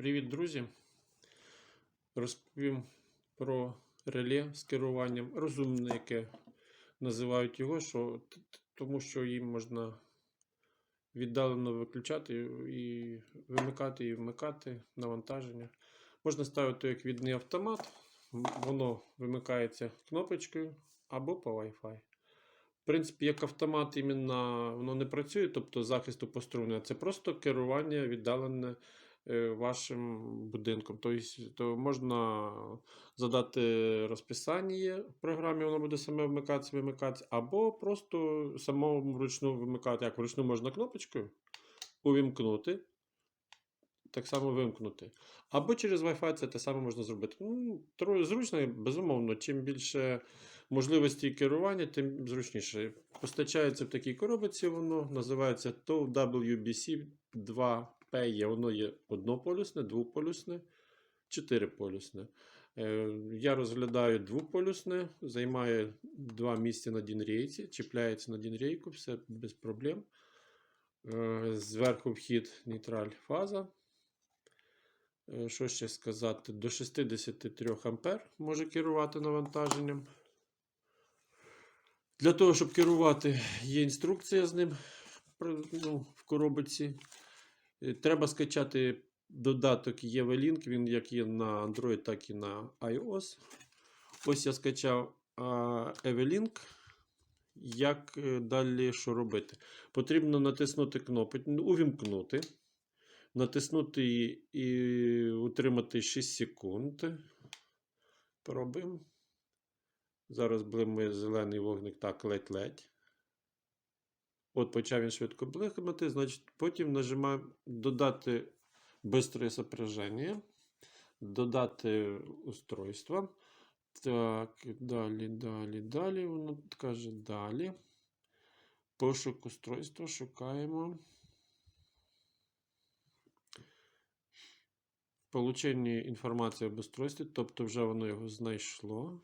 Привіт, друзі! Розповім про реле з керуванням розумне, яке називають його, що, тому що їм можна віддалено виключати і вимикати і вмикати навантаження. Можна ставити як відний автомат, воно вимикається кнопочкою або по Wi-Fi. В принципі, як автомат іменно воно не працює, тобто захисту по струмі, це просто керування віддалене вашим будинком. Тобто, можна задати розписання в програмі, воно буде саме вмикатися, вимикатися, або просто самому вручну вимикати. Як вручну можна кнопочкою увімкнути, так само вимкнути. Або через Wi-Fi це те саме можна зробити. Ну, зручно, безумовно, чим більше можливості керування, тим зручніше. Постачається в такій коробці, воно називається TOW WBC 2P. Є. Воно є однополюсне, двополюсне, чотириполюсне. Е, Я розглядаю двополюсне, займає два місця на дінрейці, чіпляється на дінрейку, все без проблем. Е, Зверху вхід нейтраль фаза. Е, Що ще сказати? До 63 ампер може керувати навантаженням. Для того, щоб керувати, є інструкція з ним ну, в коробці. Е, Треба скачати додаток EV-Link, він як є на Android, так і на iOS. Ось я скачав EV-Link. Як е, далі що робити? Потрібно натиснути кнопку, увімкнути, натиснути її і утримати 6 секунд. Пробуємо. Зараз блимає зелений вогник, так, ледь-ледь. От почав він швидко блимати, значить, потім нажимаємо додати бистре сопряження, додати устройство. Так, далі, далі, далі. Воно каже далі. Пошук устройства шукаємо. Получення інформації об устройстві, тобто вже воно його знайшло.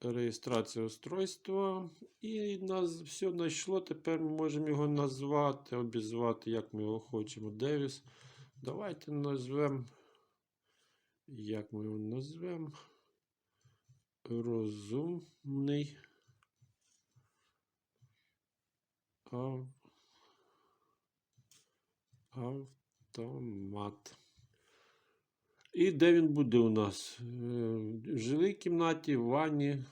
Реєстрація устройства. І нас все знайшло. Тепер ми можемо його назвати, обізвати, як ми його хочемо. Девіс. Давайте назвемо. Як ми його назвемо? Розумний. ав- Автомат. І де він буде у нас? Е, В жилій кімнаті, в ванні.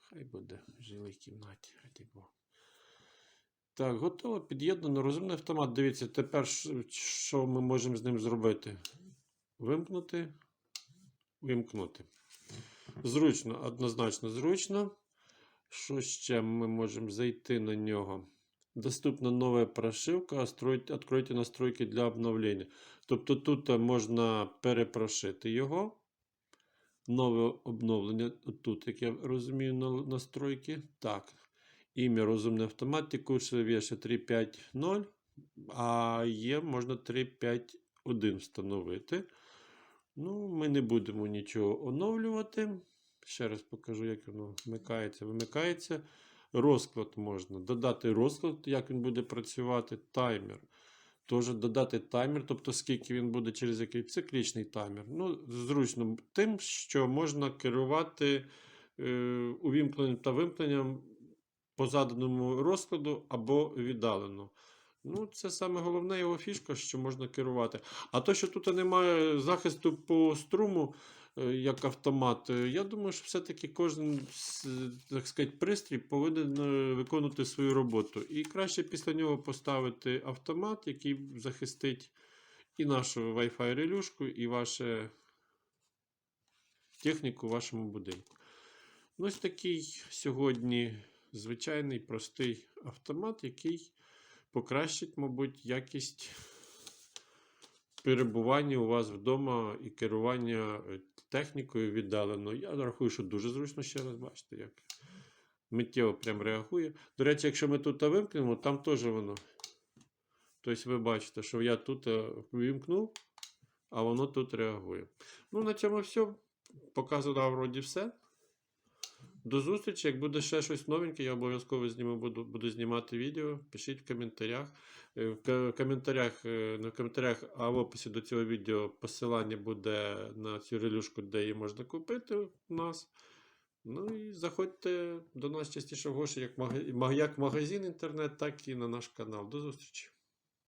Хай буде в жилій кімнаті. Так, готово. Під'єднано. Розумний автомат. Дивіться, тепер що ми можемо з ним зробити? Вимкнути. Вимкнути. Зручно, однозначно зручно. Що ще ми можемо зайти на нього? Доступна нова прошивка. «Острой- Откройте настройки для обновлення. Тобто тут е, можна перепрошити його. Нове обновлення. Тут, як я розумію, на- настройки. Так. Ім'я розумний автомат, текущий вірша 3.5.0, а є можна 3.5.1 встановити. Ну, ми не будемо нічого оновлювати. Ще раз покажу, як воно вмикається, вимикається. Розклад можна. Додати розклад, як він буде працювати, таймер. Теж додати таймер, тобто скільки він буде через який циклічний таймер. Ну, зручно тим, що можна керувати е, увімкненням та вимкненням по заданому розкладу або віддалено. Ну, це саме головне його фішка, що можна керувати. А то, що тут немає захисту по струму, як автомат, е, я думаю, що все-таки кожен так сказати, пристрій повинен е, виконувати свою роботу. І краще після нього поставити автомат, який захистить і нашу Wi-Fi релюшку, і вашу техніку в вашому будинку. Ну, ось такий сьогодні звичайний простий автомат, який покращить, мабуть, якість перебування у вас вдома і керування е, технікою віддалено. Я рахую, що дуже зручно ще раз бачите, як миттєво прям реагує. До речі, якщо ми тут вимкнемо, там теж воно. Тобто ви бачите, що я тут е, вимкнув, а воно тут реагує. Ну, на цьому все. Показував вроді все. До зустрічі. Як буде ще щось новеньке, я обов'язково зніму, буду, буду знімати відео. Пишіть в коментарях. Е, В коментарях, е, в коментарях, а в описі до цього відео посилання буде на цю релюшку, де її можна купити у нас. Ну і заходьте до нас частіше в гроші, як, як магазин інтернет, так і на наш канал. До зустрічі!